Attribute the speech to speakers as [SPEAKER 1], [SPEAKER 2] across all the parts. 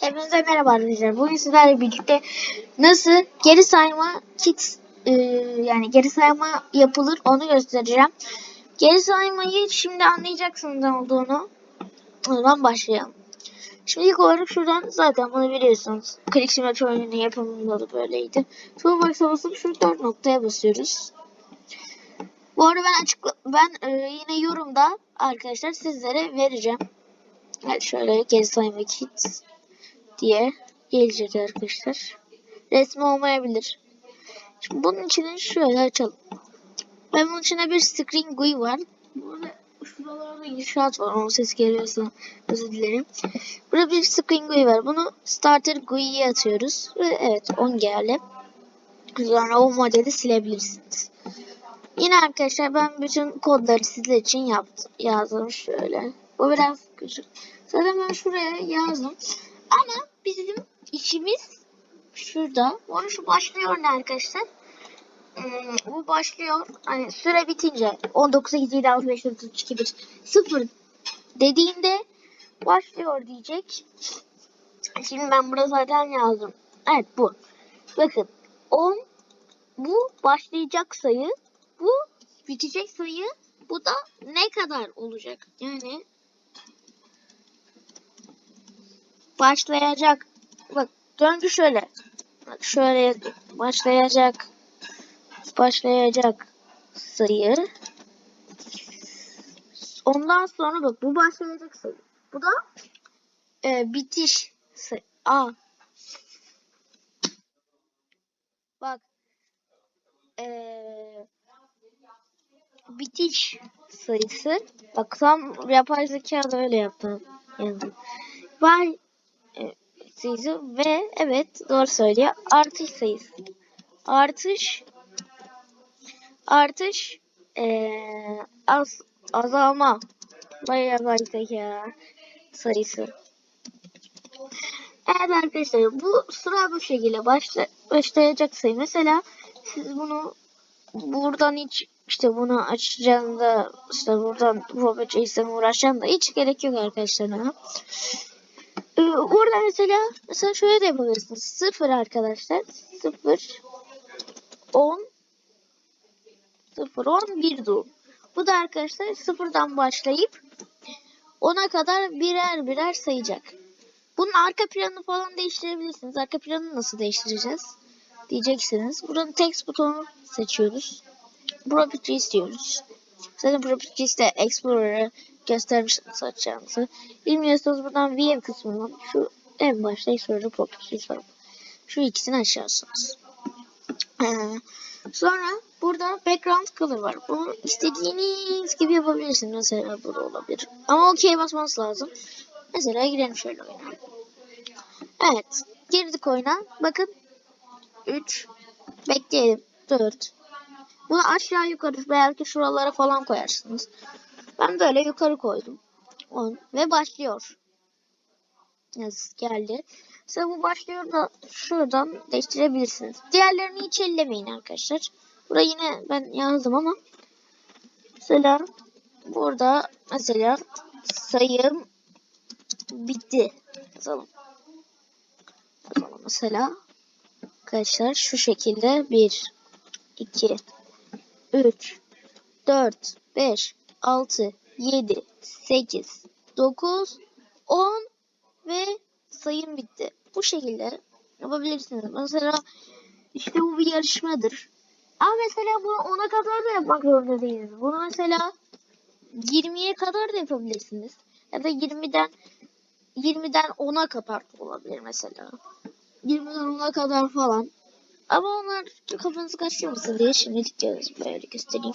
[SPEAKER 1] Hepinize merhaba arkadaşlar. Bugün sizlerle birlikte nasıl geri sayma kit e, yani geri sayma yapılır onu göstereceğim. Geri saymayı şimdi anlayacaksınız ne olduğunu. O zaman başlayalım. Şimdi ilk olarak şuradan zaten bunu biliyorsunuz. Klik Simulator oyununun yapımında böyleydi. Toolbox'a basıp şu dört noktaya basıyoruz. Bu arada ben açık ben e, yine yorumda arkadaşlar sizlere vereceğim. Evet şöyle geri sayma kit diye gelecek arkadaşlar. Resmi olmayabilir. Şimdi bunun içini şöyle açalım. Ben bunun içine bir screen GUI var. Burada şuralarda inşaat var. Onun ses geliyorsa özür dilerim. Burada bir screen GUI var. Bunu starter GUI'ye atıyoruz. Ve evet 10 geldi. Sonra o modeli silebilirsiniz. Yine arkadaşlar ben bütün kodları sizler için yaptım. Yazdım şöyle. Bu biraz küçük. Zaten ben şuraya yazdım. Ama bizim işimiz şurada. Onu şu başlıyor ne arkadaşlar? Ee, bu başlıyor. Hani süre bitince 19, 8, 7, 6, 5, 4, 3, 2, 1, 0 dediğinde başlıyor diyecek. Şimdi ben burada zaten yazdım. Evet bu. Bakın 10 bu başlayacak sayı. Bu bitecek sayı. Bu da ne kadar olacak? Yani başlayacak. Bak döngü şöyle. Bak şöyle başlayacak. Başlayacak sayı. Ondan sonra bak bu başlayacak sayı. Bu da e, bitiş sayı. A. Bak. Eee bitiş sayısı. Bak tam yapay zeka da öyle yaptı. Yani. Bay e, sayısı ve evet doğru söylüyor artış sayısı. Artış artış ee, az, azalma yazaydık ya sayısı. Evet arkadaşlar bu sıra bu şekilde başla, başlayacak sayı. Mesela siz bunu buradan hiç işte bunu açacağında işte buradan bu açacağım uğraşacağım da hiç gerek yok arkadaşlar. Ee, orada mesela mesela şöyle de yapabilirsiniz. Sıfır arkadaşlar. Sıfır. On. Sıfır on bir dur. Bu da arkadaşlar sıfırdan başlayıp ona kadar birer birer sayacak. Bunun arka planını falan değiştirebilirsiniz. Arka planını nasıl değiştireceğiz? Diyeceksiniz. Buranın text butonu seçiyoruz. Properties diyoruz. Zaten de Explorer'ı göstermiştim satacağımızı. Bilmiyorsanız buradan VM kısmından şu en başta Xperia Properties var. Şu ikisini açarsınız. Ee, sonra burada background color var. Bunu istediğiniz gibi yapabilirsiniz. Mesela burada olabilir. Ama okey basmanız lazım. Mesela girelim şöyle oyuna. Evet. Girdik oyuna. Bakın. 3. Bekleyelim. 4. Bunu aşağı yukarı belki şuralara falan koyarsınız. Ben böyle yukarı koydum. On. Ve başlıyor. Yazısı geldi. Size bu başlıyor da şuradan değiştirebilirsiniz. Diğerlerini hiç ellemeyin arkadaşlar. Burada yine ben yazdım ama mesela burada mesela sayım bitti yazalım. Yazalım mesela arkadaşlar şu şekilde 1 2 3 4 5 6, 7, 8, 9, 10 ve sayım bitti. Bu şekilde yapabilirsiniz. Mesela işte bu bir yarışmadır. Ama mesela bunu 10'a kadar da yapmak zorunda değiliz. Bunu mesela 20'ye kadar da yapabilirsiniz. Ya da 20'den 20'den 10'a kadar olabilir mesela. 20'den 10'a kadar falan. Ama onlar kafanızı kaçırmasın diye şimdilik diyoruz böyle göstereyim.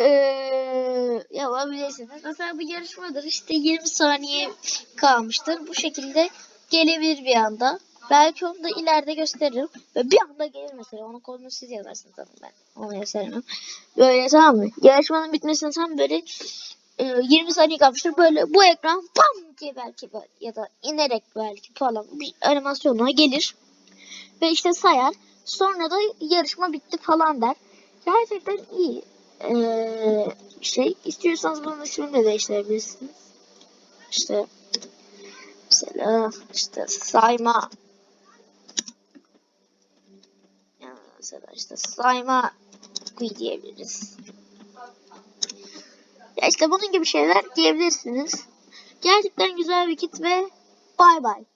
[SPEAKER 1] e, ee, yapabilirsiniz. Mesela bu yarışmadır İşte 20 saniye kalmıştır. Bu şekilde gelebilir bir anda. Belki onu da ileride gösteririm. Ve bir anda gelir mesela. Onun kodunu siz yazarsınız zaten ben. Onu yazarım. Böyle tamam mı? Yarışmanın bitmesine tam böyle e, 20 saniye kalmıştır. Böyle bu ekran pam diye belki ya da inerek belki falan bir animasyonuna gelir. Ve işte sayar. Sonra da yarışma bitti falan der. Gerçekten iyi ee, şey istiyorsanız bunun ismini de değiştirebilirsiniz. İşte mesela işte sayma yani mesela işte sayma kuy diyebiliriz. Ya işte bunun gibi şeyler diyebilirsiniz. Gerçekten güzel bir kit ve bay bay.